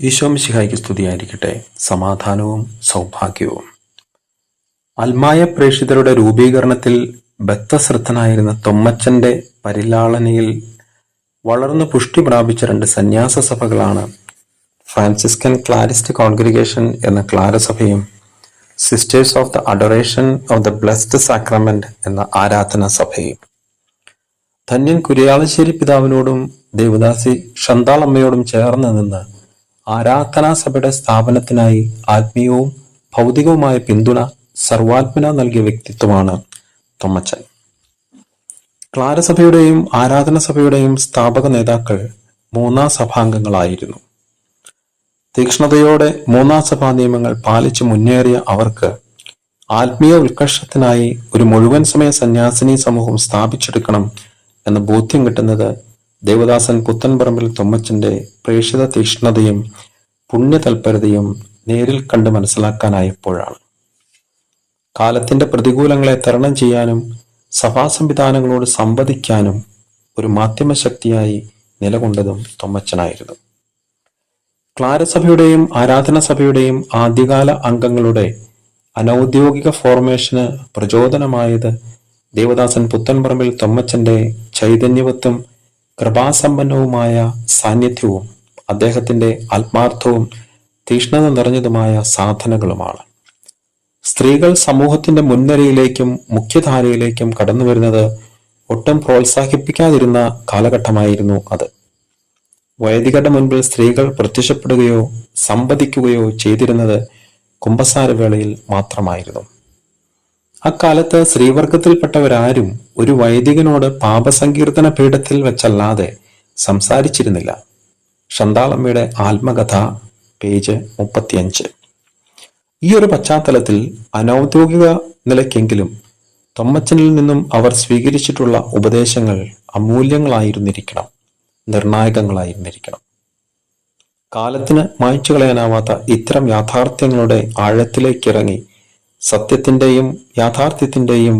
ഈശോമിശിഹായ്ക്ക് സ്തുതിയായിരിക്കട്ടെ. സമാധാനവും സൗഭാഗ്യവും. അൽമായ പ്രേക്ഷിതരുടെ രൂപീകരണത്തിൽ ബദ്ധശ്രദ്ധനായിരുന്ന തൊമ്മച്ചന്റെ പരിലാളനയിൽ വളർന്നു പുഷ്ടി പ്രാപിച്ച രണ്ട് സന്യാസ സഭകളാണ് ഫ്രാൻസിസ്കൻ ക്ലാരിസ്റ്റ് കോൺഗ്രിഗേഷൻ എന്ന ക്ലാരസഭയും Sisters of the Adoration of the Blessed Sacrament എന്ന ആരാധന സഭയും. ധന്യൻ കുര്യാളശ്ശേരി പിതാവിനോടും ദേവദാസി ഷന്താളമ്മയോടും ചേർന്ന് നിന്ന് ആരാധനാ സഭയുടെ സ്ഥാപനത്തിനായി ആത്മീയവും ഭൗതികവുമായ പിന്തുണ സർവാത്മന നൽകിയ വ്യക്തിത്വമാണ് തൊമ്മച്ചൻ. ക്ലാരസഭയുടെയും ആരാധന സഭയുടെയും സ്ഥാപക നേതാക്കൾ മൂന്നാം സഭാംഗങ്ങളായിരുന്നു. തീക്ഷ്ണതയോടെ മൂന്നാം സഭാ നിയമങ്ങൾ പാലിച്ച് മുന്നേറിയ അവർക്ക് ആത്മീയ ഉത്കർഷത്തിനായി ഒരു മുഴുവൻ സമയ സന്യാസിനി സമൂഹം സ്ഥാപിച്ചെടുക്കണം എന്ന ബോധ്യം കിട്ടുന്നത് ദേവദാസൻ പുത്തൻപറമ്പിൽ തുമ്മച്ചന്റെ പ്രേക്ഷിത തീക്ഷ്ണതയും പുണ്യതൽപരതയും നേരിൽ കണ്ട് മനസ്സിലാക്കാനായപ്പോഴാണ്. കാലത്തിന്റെ പ്രതികൂലങ്ങളെ തരണം ചെയ്യാനും സഭാ സംവിധാനങ്ങളോട് സംവദിക്കാനും ഒരു മാധ്യമശക്തിയായി നിലകൊണ്ടതും തൊമ്മച്ചനായിരുന്നു. ക്ലാരസഭയുടെയും ആരാധന സഭയുടെയും ആദ്യകാല അംഗങ്ങളുടെ അനൗദ്യോഗിക ഫോർമേഷന് പ്രചോദനമായത് ദേവദാസൻ പുത്തൻപറമ്പിൽ തൊമ്മച്ചന്റെ ചൈതന്യവത്തും കൃപാസമ്പന്നവുമായ സാന്നിധ്യവും അദ്ദേഹത്തിന്റെ ആത്മാർത്ഥവും തീഷ്ണത നിറഞ്ഞതുമായ സാധനകളുമാണ്. സ്ത്രീകൾ സമൂഹത്തിന്റെ മുൻനിരയിലേക്കും മുഖ്യധാരയിലേക്കും കടന്നു വരുന്നത് ഒട്ടും പ്രോത്സാഹിപ്പിക്കാതിരുന്ന കാലഘട്ടമായിരുന്നു അത്. വൈദികരുടെ മുൻപിൽ സ്ത്രീകൾ പ്രത്യക്ഷപ്പെടുകയോ സംവദിക്കുകയോ ചെയ്തിരുന്നത് കുംഭസാരവേളയിൽ മാത്രമായിരുന്നു. അക്കാലത്ത് സ്ത്രീവർഗത്തിൽപ്പെട്ടവരാരും ഒരു വൈദികനോട് പാപസങ്കീർത്തന പീഠത്തിൽ വെച്ചല്ലാതെ സംസാരിച്ചിരുന്നില്ല. ഷന്താളമ്മയുടെ ആത്മകഥ പേജ് മുപ്പത്തിയഞ്ച്. ഈ ഒരു പശ്ചാത്തലത്തിൽ അനൗദ്യോഗിക നിലയ്ക്കെങ്കിലും തൊമ്മച്ചനിൽ നിന്നും അവർ സ്വീകരിച്ചിട്ടുള്ള ഉപദേശങ്ങൾ അമൂല്യങ്ങളായിരുന്നിരിക്കണം നിർണായകങ്ങളായിരുന്നിരിക്കണം. കാലത്തിന് മായ്ച്ചു കളയാനാവാത്ത ഇത്തരം യാഥാർത്ഥ്യങ്ങളുടെ ആഴത്തിലേക്കിറങ്ങി സത്യത്തിന്റെയും യാഥാർത്ഥ്യത്തിന്റെയും